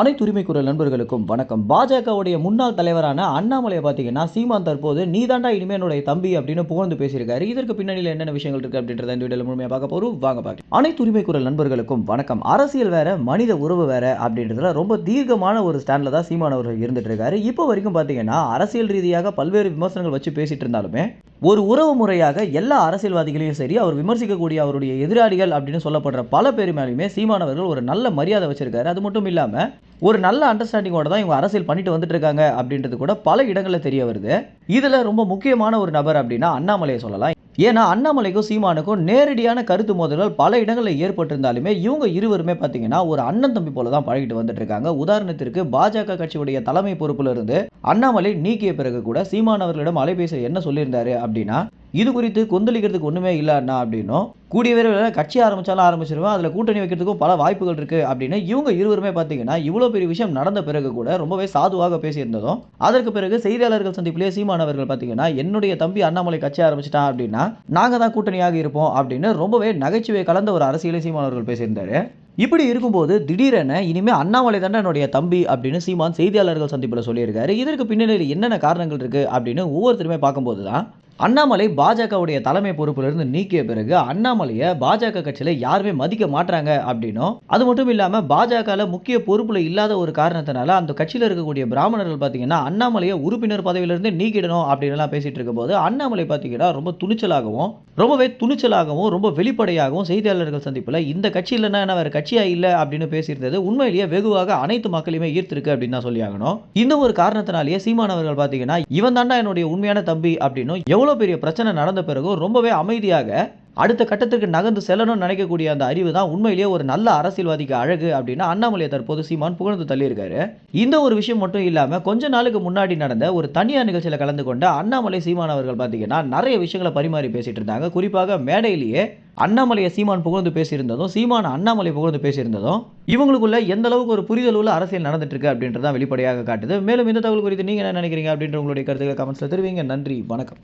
அனைத்து உரிமை குரல் நண்பர்களுக்கும் வணக்கம். பாஜகவுடைய முன்னாள் தலைவரான அண்ணாமலையை பார்த்தீங்கன்னா சீமான் தற்போது நீதாண்டா இனிமே என்னுடைய தம்பி அப்படின்னு புகழ்ந்து பேசியிருக்காரு. இதற்கு பின்னணியில் என்னென்ன விஷயங்கள் இருக்கு அப்படின்றத இந்த வீடியோவில் முழுமையாக பார்க்க போறோம். வாங்க பார்க்க அனைத்து உரிமை குரல் நண்பர்களுக்கும் வணக்கம். அரசியல் வேற மனித உறவு வேற அப்படின்றதுல ரொம்ப தீர்க்கமான ஒரு ஸ்டாண்ட்ல தான் சீமான் அவர்கள் இருந்துட்டு இருக்காரு. இப்போ வரைக்கும் பார்த்தீங்கன்னா அரசியல் ரீதியாக பல்வேறு விமர்சனங்கள் வச்சு பேசிட்டு இருந்தாலுமே ஒரு உறவு முறையாக எல்லா அரசியல்வாதிகளையும் சரி அவர் விமர்சிக்கக்கூடிய அவருடைய எதிராளிகள் அப்படின்னு சொல்லப்படுற பல பேர் மேலேயுமே சீமானவர்கள் ஒரு நல்ல மரியாதை வச்சிருக்காரு. அது மட்டும் இல்லாமல் ஒரு நல்ல அண்டர்ஸ்டாண்டிங்கோட தான் இவங்க அரசியல் பண்ணிட்டு வந்துட்டு இருக்காங்க அப்படின்றது கூட பல இடங்களில் தெரிய வருது. இதில் ரொம்ப முக்கியமான ஒரு நபர் அப்படின்னா அண்ணாமலையை சொல்லலாம். ஏன்னா அண்ணாமலைக்கும் சீமானுக்கும் நேரடியான கருத்து மோதல்கள் பல இடங்களில் ஏற்பட்டிருந்தாலுமே இவங்க இருவருமே பார்த்தீங்கன்னா ஒரு அண்ணன் தம்பி போல தான் பழகிட்டு வந்துட்டு இருக்காங்க. உதாரணத்திற்கு பாஜக கட்சியுடைய தலைமை பொறுப்பிலிருந்து அண்ணாமலை நீக்கிய பிறகு கூட சீமான் அவர்களிடம் அலைபேசி என்ன சொல்லியிருந்தாரு அப்படின்னா இது குறித்து கொந்தளிக்கிறதுக்கு ஒன்றுமே இல்லை அப்படின்னும் கூடிய விரைவில் கட்சி ஆரம்பித்தாலும் ஆரம்பிச்சிருவேன் அதில் கூட்டணி வைக்கிறதுக்கும் பல வாய்ப்புகள் இருக்குது அப்படின்னு இவங்க இருவருமே பார்த்தீங்கன்னா இவ்வளோ பெரிய விஷயம் நடந்த பிறகு கூட ரொம்பவே சாதுவாக பேசியிருந்ததும் அதற்கு பிறகு செய்தியாளர்கள் சந்திப்பிலே சீமானவர்கள் பார்த்தீங்கன்னா என்னுடைய தம்பி அண்ணாமலை கட்சி ஆரம்பிச்சிட்டான் அப்படின்னா நாங்கள் தான் கூட்டணியாக இருப்போம் அப்படின்னு ரொம்பவே நகைச்சுவை கலந்த ஒரு அரசியலை சீமானவர்கள் பேசியிருந்தாரு. இப்படி இருக்கும்போது திடீரென இனிமே அண்ணாமலை தானே என்னுடைய தம்பி அப்படின்னு சீமான் செய்தியாளர்கள் சந்திப்பில் சொல்லியிருக்காரு. இதற்கு பின்னணியில் என்னென்ன காரணங்கள் இருக்கு அப்படின்னு ஒவ்வொருத்தருமே பார்க்கும்போது தான் அண்ணாமலை பாஜகவுடைய தலைமை பொறுப்பிலிருந்து நீக்கிய பிறகு அண்ணாமலையை பாஜக கட்சியில் யாருமே மதிக்க மாட்டாங்க அப்படின்னும் அது மட்டும் இல்லாமல் பாஜகவில் முக்கிய பொறுப்பில் இல்லாத ஒரு காரணத்தினால அந்த கட்சியில் இருக்கக்கூடிய பிராமணர்கள் பார்த்தீங்கன்னா அண்ணாமலையை உறுப்பினர் பதவியிலிருந்து நீக்கிடணும் அப்படின்னு எல்லாம் பேசிட்டு இருக்கும்போது அண்ணாமலை பார்த்தீங்கன்னா ரொம்ப துணிச்சலாகவும் ரொம்பவே துணிச்சலாகவும் ரொம்ப வெளிப்படையாகவும் செய்தியாளர்கள் சந்திப்பில் இந்த கட்சி இல்லைன்னா என்ன வேறு கட்சியா இல்லை அப்படின்னு பேசியிருந்தது உண்மையிலேயே வெகுவாக அனைத்து மக்களையுமே ஈர்த்திருக்கு அப்படின்னு தான் சொல்லி ஆகணும். இந்த ஒரு காரணத்தினாலேயே சீமானவர்கள் பார்த்தீங்கன்னா இவன் தாண்டா என்னுடைய உண்மையான தம்பி அப்படின்னு எவ்வளோ பெரிய பிரச்சனை நடந்த பிறகும் ரொம்பவே அமைதியாக அடுத்த கட்டத்திற்கு நகர்ந்து செல்லணும்னு நினைக்கக்கூடிய அந்த அறிவு தான் உண்மையிலேயே ஒரு நல்ல அரசியல்வாதிக்கு அழகு அப்படின்னு அண்ணாமலையை தற்போது சீமான் புகழ்ந்து தள்ளியிருக்காரு. இந்த ஒரு விஷயம் மட்டும் இல்லாமல் கொஞ்ச நாளுக்கு முன்னாடி நடந்த ஒரு தனியார் நிகழ்ச்சியில் கலந்து கொண்ட அண்ணாமலை சீமான் அவர்கள் பார்த்தீங்கன்னா நிறைய விஷயங்களை பரிமாறி பேசிட்டு இருந்தாங்க. குறிப்பாக மேடையிலேயே அண்ணாமலையை சீமான் புகழ்ந்து பேசியிருந்ததும் சீமான் அண்ணாமலை புகழ்ந்து பேசியிருந்ததும் இவங்களுக்குள்ள எந்த அளவுக்கு ஒரு புரிதல் உள்ள அரசியல் நடந்துட்டு இருக்கு அப்படின்றதான் வெளிப்படையாக காட்டுது. மேலும் இந்த தகவல் குறித்து நீங்க என்ன நினைக்கிறீங்க அப்படின்ற உங்களுடைய கருத்துக்களை கமெண்ட்ஸில் தெரிவிங்க. நன்றி வணக்கம்.